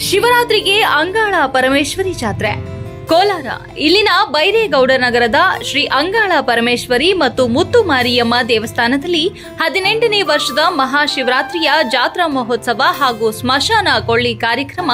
ಶಿವರಾತ್ರಿಗೆ ಅಂಗಾಳ ಪರಮೇಶ್ವರಿ ಜಾತ್ರೆ. ಕೋಲಾರ, ಇಲ್ಲಿನ ಬೈರೇಗೌಡ ನಗರದ ಶ್ರೀ ಅಂಗಾಳ ಪರಮೇಶ್ವರಿ ಮತ್ತು ಮುತ್ತು ಮಾರಿಯಮ್ಮ ದೇವಸ್ಥಾನದಲ್ಲಿ ಹದಿನೆಂಟನೇ ವರ್ಷದ ಮಹಾಶಿವರಾತ್ರಿಯ ಜಾತ್ರಾ ಮಹೋತ್ಸವ ಹಾಗೂ ಸ್ಮಶಾನ ಕೊಳ್ಳಿ ಕಾರ್ಯಕ್ರಮ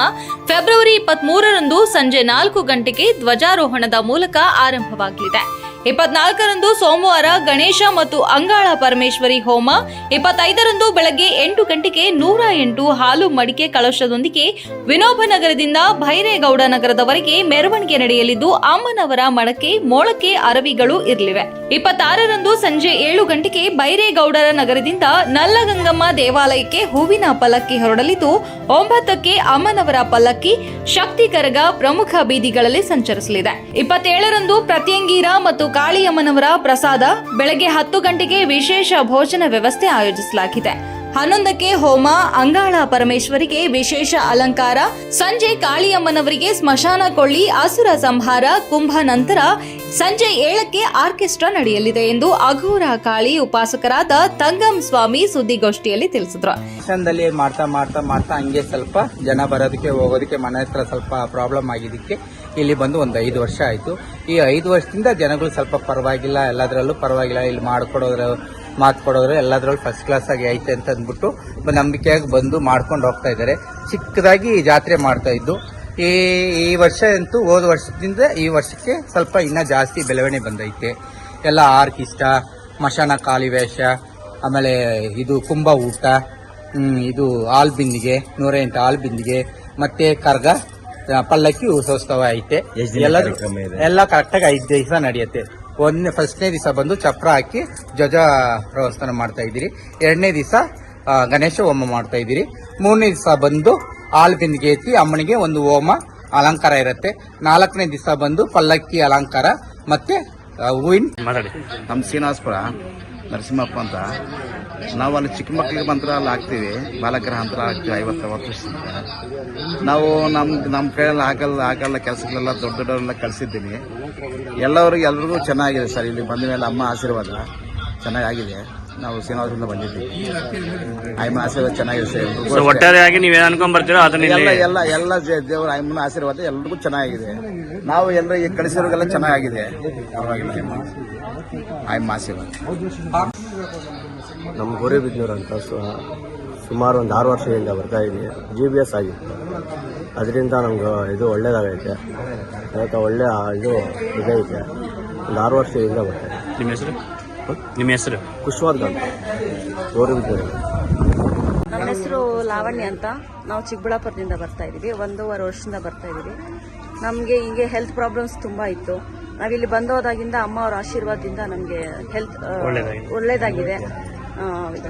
ಫೆಬ್ರವರಿ ಇಪ್ಪತ್ಮೂರರಂದು ಸಂಜೆ ನಾಲ್ಕು ಗಂಟೆಗೆ ಧ್ವಜಾರೋಹಣದ ಮೂಲಕ ಆರಂಭವಾಗಲಿದೆ. ಇಪ್ಪತ್ನಾಲ್ಕರಂದು ಸೋಮವಾರ ಗಣೇಶ ಮತ್ತು ಅಂಗಾಳ ಪರಮೇಶ್ವರಿ ಹೋಮ, ಇಪ್ಪತ್ತೈದರಂದು ಬೆಳಗ್ಗೆ ಎಂಟು ಗಂಟೆಗೆ ನೂರ ಎಂಟು ಹಾಲು ಮಡಿಕೆ ಕಳಶದೊಂದಿಗೆ ವಿನೋಬ ನಗರದಿಂದ ಭೈರೇಗೌಡ ನಗರದವರೆಗೆ ಮೆರವಣಿಗೆ ನಡೆಯಲಿದ್ದು, ಅಮ್ಮನವರ ಮಡಕೆ, ಮೋಳಕೆ ಅರವಿಗಳು ಇರಲಿವೆ. ಇಪ್ಪತ್ತಾರರಂದು ಸಂಜೆ ಏಳು ಗಂಟೆಗೆ ಬೈರೇಗೌಡರ ನಗರದಿಂದ ನಲ್ಲಗಂಗಮ್ಮ ದೇವಾಲಯಕ್ಕೆ ಹೂವಿನ ಪಲ್ಲಕ್ಕಿ ಹೊರಡಲಿದ್ದು, ಒಂಬತ್ತಕ್ಕೆ ಅಮ್ಮನವರ ಪಲ್ಲಕ್ಕಿ ಶಕ್ತಿ ಕರಗ ಪ್ರಮುಖ ಬೀದಿಗಳಲ್ಲಿ ಸಂಚರಿಸಲಿದೆ. ಇಪ್ಪತ್ತೇಳರಂದು ಪ್ರತ್ಯಂಗೀರ ಮತ್ತು ಕಾಳಿಯಮ್ಮನವರ ಪ್ರಸಾದ ಬೆಳಗ್ಗೆ ಹತ್ತು ಗಂಟೆಗೆ ವಿಶೇಷ ಭೋಜನ ವ್ಯವಸ್ಥೆ ಆಯೋಜಿಸಲಾಗಿದೆ. ಹನ್ನೊಂದಕ್ಕೆ ಹೋಮ, ಅಂಗಾಳ ಪರಮೇಶ್ವರಿಗೆ ವಿಶೇಷ ಅಲಂಕಾರ, ಸಂಜೆ ಕಾಳಿಯಮ್ಮನವರಿಗೆ ಸ್ಮಶಾನ ಕೊಳ್ಳಿ, ಅಸುರ ಸಂಹಾರ, ಕುಂಭ ನಂತರ ಸಂಜೆ ಏಳಕ್ಕೆ ಆರ್ಕೆಸ್ಟ್ರಾ ನಡೆಯಲಿದೆ ಎಂದು ಅಘೋರ ಕಾಳಿ ಉಪಾಸಕರಾದ ತಂಗಂ ಸ್ವಾಮಿ ಸುದ್ದಿಗೋಷ್ಠಿಯಲ್ಲಿ ತಿಳಿಸಿದ್ರು. ದೇವಸ್ಥಾನದಲ್ಲಿ ಮಾಡ್ತಾ ಮಾಡ್ತಾ ಮಾಡ್ತಾ ಹಂಗೆ ಸ್ವಲ್ಪ ಜನ ಬರೋದಕ್ಕೆ ಹೋಗೋದಕ್ಕೆ ಮನೆ ಹತ್ರ ಸ್ವಲ್ಪ ಪ್ರಾಬ್ಲಮ್ ಆಗಿದ್ದಕ್ಕೆ ಇಲ್ಲಿ ಬಂದು ಒಂದು ಐದು ವರ್ಷ ಆಯಿತು. ಈ ಐದು ವರ್ಷದಿಂದ ಜನಗಳು ಸ್ವಲ್ಪ ಪರವಾಗಿಲ್ಲ, ಎಲ್ಲದರಲ್ಲೂ ಪರವಾಗಿಲ್ಲ, ಇಲ್ಲಿ ಮಾಡ್ಕೊಡೋದ್ರು ಮಾತು ಕೊಡೋರು ಎಲ್ಲದರಲ್ಲೂ ಫಸ್ಟ್ ಕ್ಲಾಸ್ ಆಗಿ ಐತೆ ಅಂತ ಅಂದ್ಬಿಟ್ಟು ನಂಬಿಕೆಯಾಗಿ ಬಂದು ಮಾಡ್ಕೊಂಡು ಹೋಗ್ತಾ ಇದ್ದಾರೆ. ಚಿಕ್ಕದಾಗಿ ಜಾತ್ರೆ ಮಾಡ್ತಾ ಇದ್ದು ಈ ಈ ವರ್ಷ ಅಂತೂ ಹೋದ ವರ್ಷದಿಂದ ಈ ವರ್ಷಕ್ಕೆ ಸ್ವಲ್ಪ ಇನ್ನೂ ಜಾಸ್ತಿ ಬೆಳವಣಿಗೆ ಬಂದೈತೆ. ಎಲ್ಲ ಆರ್ಕಿಷ್ಟ ಮಶಾನ ಕಾಲಿವೇಷ ಆಮೇಲೆ ಇದು ಕುಂಭ ಊಟ ಇದು ಹಾಲ್ ಬಿಂದಿಗೆ ನೂರ ಎಂಟು ಹಾಲ್ ಬಿಂದಿಗೆ ಮತ್ತೆ ಕರ್ಗ ಪಲ್ಲಕ್ಕಿ ಉತ್ಸವ ಐತೆ. ಎಲ್ಲ ಎಲ್ಲ ಕರೆಕ್ಟಾಗಿ ಐದು ದಿವಸ ನಡೆಯುತ್ತೆ. ಒಂದನೇ ಫಸ್ಟ್ನೇ ದಿವಸ ಬಂದು ಚಪ್ರ ಹಾಕಿ ಧ್ವಜ ಪ್ರವಸ್ಥಾನ ಮಾಡ್ತಾ ಇದ್ದೀರಿ. ಎರಡನೇ ದಿವಸ ಗಣೇಶ ಹೋಮ ಮಾಡ್ತಾ ಇದ್ದೀರಿ. ಮೂರನೇ ದಿವಸ ಬಂದು ಹಾಲು ಬಿಂದಿಗೆ ಎತ್ತಿ ಅಮ್ಮನಿಗೆ ಒಂದು ಹೋಮ ಅಲಂಕಾರ ಇರುತ್ತೆ. ನಾಲ್ಕನೇ ದಿವಸ ಬಂದು ಪಲ್ಲಕ್ಕಿ ಅಲಂಕಾರ ಮತ್ತೆ ಹೂವಿನ ನಮ್ಮ ಶ್ರೀನಿವಾಸಪುರ. ನರಸಿಂಹಪ್ಪ ಅಂತ. ನಾವು ಅಲ್ಲಿ ಚಿಕ್ಕ ಮಕ್ಕಳಿಗೆ ಮಂತ್ರ ಅಲ್ಲಿ ಹಾಕ್ತೀವಿ. ಬಾಲಗ್ರಹ ಅಂತ ಹಾಕ್ತೀವಿ, ಐವತ್ತು ವರ್ಷದಿಂದ ನಾವು ನಮ್ಮ ನಮ್ಮ ಕೈಯಲ್ಲಿ ಆಗಲ್ಲ ಆಗಲ್ಲ ಕೆಲಸಗಳೆಲ್ಲ ದೊಡ್ಡ ದೊಡ್ಡವರೆಲ್ಲ ಕಳಿಸಿದ್ದೀನಿ. ಎಲ್ಲರಿಗೂ, ಎಲ್ರಿಗೂ ಚೆನ್ನಾಗಿದೆ ಸರ್. ಇಲ್ಲಿ ಬಂದ ಮೇಲೆ ಅಮ್ಮ ಆಶೀರ್ವಾದ. ಚೆನ್ನಾಗಿದೆ. ನಾವು ಶ್ರೀನಿವಾಸದಿಂದ ಬಂದಿದ್ದೀವಿ. ಆಯ್ಮ ಆಶೀರ್ವಾದ ಚೆನ್ನಾಗಿದೆ ಸೊ. ಒಟ್ಟಾರೆಯಾಗಿ ನೀವೇನು ಅನ್ಕೊಂಡ್ ಬರ್ತೀರೋ ಅದನ್ನ ಎಲ್ಲ ಇಲ್ಲಿ ಎಲ್ಲ ಎಲ್ಲ ಜ- ದೇವರ ಆಯಮ್ಮನ ಆಶೀರ್ವಾದ ಎಲ್ರಿಗೂ ಚೆನ್ನಾಗಿದೆ. ನಾವು ಎಲ್ಲರೂ ಈಗ ಕಳಿಸಿರೋಗೆಲ್ಲ ಚೆನ್ನಾಗಿದೆ. ಪರವಾಗಿಲ್ಲ. ಆಯ್ಮ ಆಯ್ಮ ಆಶೀರ್ವಾದ. ನಮ್ಮ ಗೋರೆಬಿದ್ನೂರು ಅಂತ ಸು- ಸುಮಾರು ಒಂದು ಆರು ವರ್ಷದಿಂದ ಬರ್ತಾ ಇದ್ವಿ. ಜಿ ಬಿ ಎಸ್ ಆಗಿತ್ತು. ಅದರಿಂದ ನಮ್ಗೆ ಇದು ಒಳ್ಳೇದಾಗೈತೆ. ಅದಕ್ಕೆ ಒಳ್ಳೆ ಇದು ಇದೈತೆ ಒಂದು ಆರು ವರ್ಷದಿಂದ ಬರ್ತಾ ಇದೆ. ನಿಮ್ಮ ಹೆಸರು? ನಿಮ್ಮ ಹೆಸರು? ಕುಶ್ವಾದ್ ಅಂತ ನಮ್ಮ ಹೆಸರು ಲಾವಣ್ಯ ಅಂತ. ನಾವು ಚಿಕ್ಕಬಳ್ಳಾಪುರದಿಂದ ಬರ್ತಾ ಇದ್ದೀವಿ ಒಂದೂವರೆ ವರ್ಷದಿಂದ ಬರ್ತಾ ಇದ್ದೀವಿ ನಮಗೆ ಹಿಂಗೆ ಹೆಲ್ತ್ ಪ್ರಾಬ್ಲಮ್ಸ್ ತುಂಬ ಇತ್ತು. ನಾವಿಲ್ಲಿ ಬಂದೋದಾಗಿಂದ ಅಮ್ಮ ಅವರ ಆಶೀರ್ವಾದದಿಂದ ನಮಗೆ ಹೆಲ್ತ್ ಒಳ್ಳೆದಾಗಿದೆ.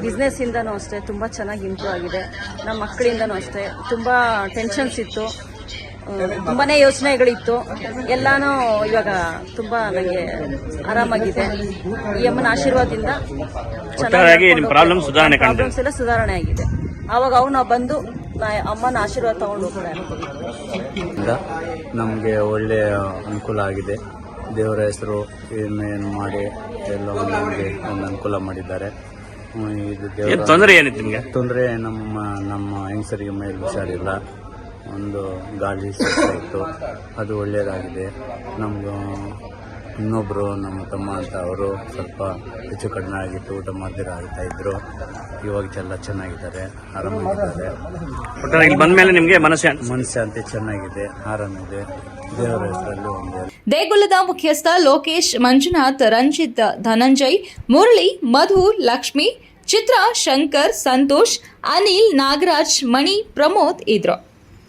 ಬಿಸ್ನೆಸ್ ಇಂದನೂ ಅಷ್ಟೇ ತುಂಬ ಚೆನ್ನಾಗಿ ಇಂಪ್ರೂವ್ ಆಗಿದೆ. ನಮ್ಮ ಮಕ್ಕಳಿಂದನೂ ಅಷ್ಟೇ. ತುಂಬ ಟೆನ್ಷನ್ಸ್ ಇತ್ತು. ತುಂಬಾನೇ ಯೋಚನೆಗಳಿತ್ತು. ಎಲ್ಲಾನು ಇವಾಗ ತುಂಬಾ ನನಗೆ ಆರಾಮಾಗಿದೆ. ಈ ಅಮ್ಮನ ಆಶೀರ್ವಾದದಿಂದ ಒಟ್ಟಾರೆಯಾಗಿ ನಿಮ್ಮ problem ಸುಧಾರಣೆ ಕಾಣ್ತಿದೆ. ಪ್ರಾಬ್ಲಮ್ಸ್ ಎಲ್ಲ ಸುಧಾರಣೆ ಆಗಿದೆ. ಆವಾಗ ಅವಾಗ ನಾವು ಬಂದು ಅಮ್ಮನ ಆಶೀರ್ವಾದ ತಗೊಂಡು ಹೋಗ್ತಾರೆ ನಮ್ಗೆ ಒಳ್ಳೆಯ ಅನುಕೂಲ ಆಗಿದೆ. ದೇವರ ಹೆಸರು ಏನು ಮಾಡಿ ಎಲ್ಲ ನಮಗೆ ಒಂದು ಅನುಕೂಲ ಮಾಡಿದ್ದಾರೆ. ಇದು ತೊಂದರೆ ಏನಿತ್ತು ನಿಮ್ಗೆ? ತೊಂದರೆ ನಮ್ಮ ನಮ್ಮ ಹೆಂಗಸರಿಗೆ ಮೇಲೆ ಹುಷಾರಿಲ್ಲ ಒಂದು ಗಾಳಿ ಸಿಗ್ತಾಯಿತ್ತು ಇತ್ತು. ಅದು ಒಳ್ಳೆಯದಾಗಿದೆ ನಮ್ಗೆ ಇನ್ನೊಬ್ಬರು ನಮ್ಮ ತಮ್ಮ ಅಂತ ಅವರು ಸ್ವಲ್ಪ ಹೆಚ್ಚು ಕಡಿಮೆ ಆಗಿತ್ತು. ಊಟ ಮಾಡ್ದಿರ ಆಗ್ತಾ ಇದ್ರು. ಇವಾಗ ಎಲ್ಲ ಚೆನ್ನಾಗಿದ್ದಾರೆ. ಆರಾಮಾಗಿದ್ದಾರೆ. ಇಲ್ಲಿ ಬಂದ್ಮೇಲೆ ನಿಮಗೆ ಮನಸ್ಸು ಮನಶಾಂತಿ ಚೆನ್ನಾಗಿದೆ. ಆರಾಮಿದೆ ದೇವರ ಹೆಸರಲ್ಲಿ ದೇಗುಲದ ಮುಖ್ಯಸ್ಥ ಲೋಕೇಶ್ ಮಂಜುನಾಥ್ ರಂಜಿತ್ ಧನಂಜಯ್ ಮುರಳಿ ಮಧು ಲಕ್ಷ್ಮಿ ಚಿತ್ರ ಶಂಕರ್ ಸಂತೋಷ್ ಅನಿಲ್ ನಾಗರಾಜ್ ಮಣಿ ಪ್ರಮೋದ್ ಇದ್ರು.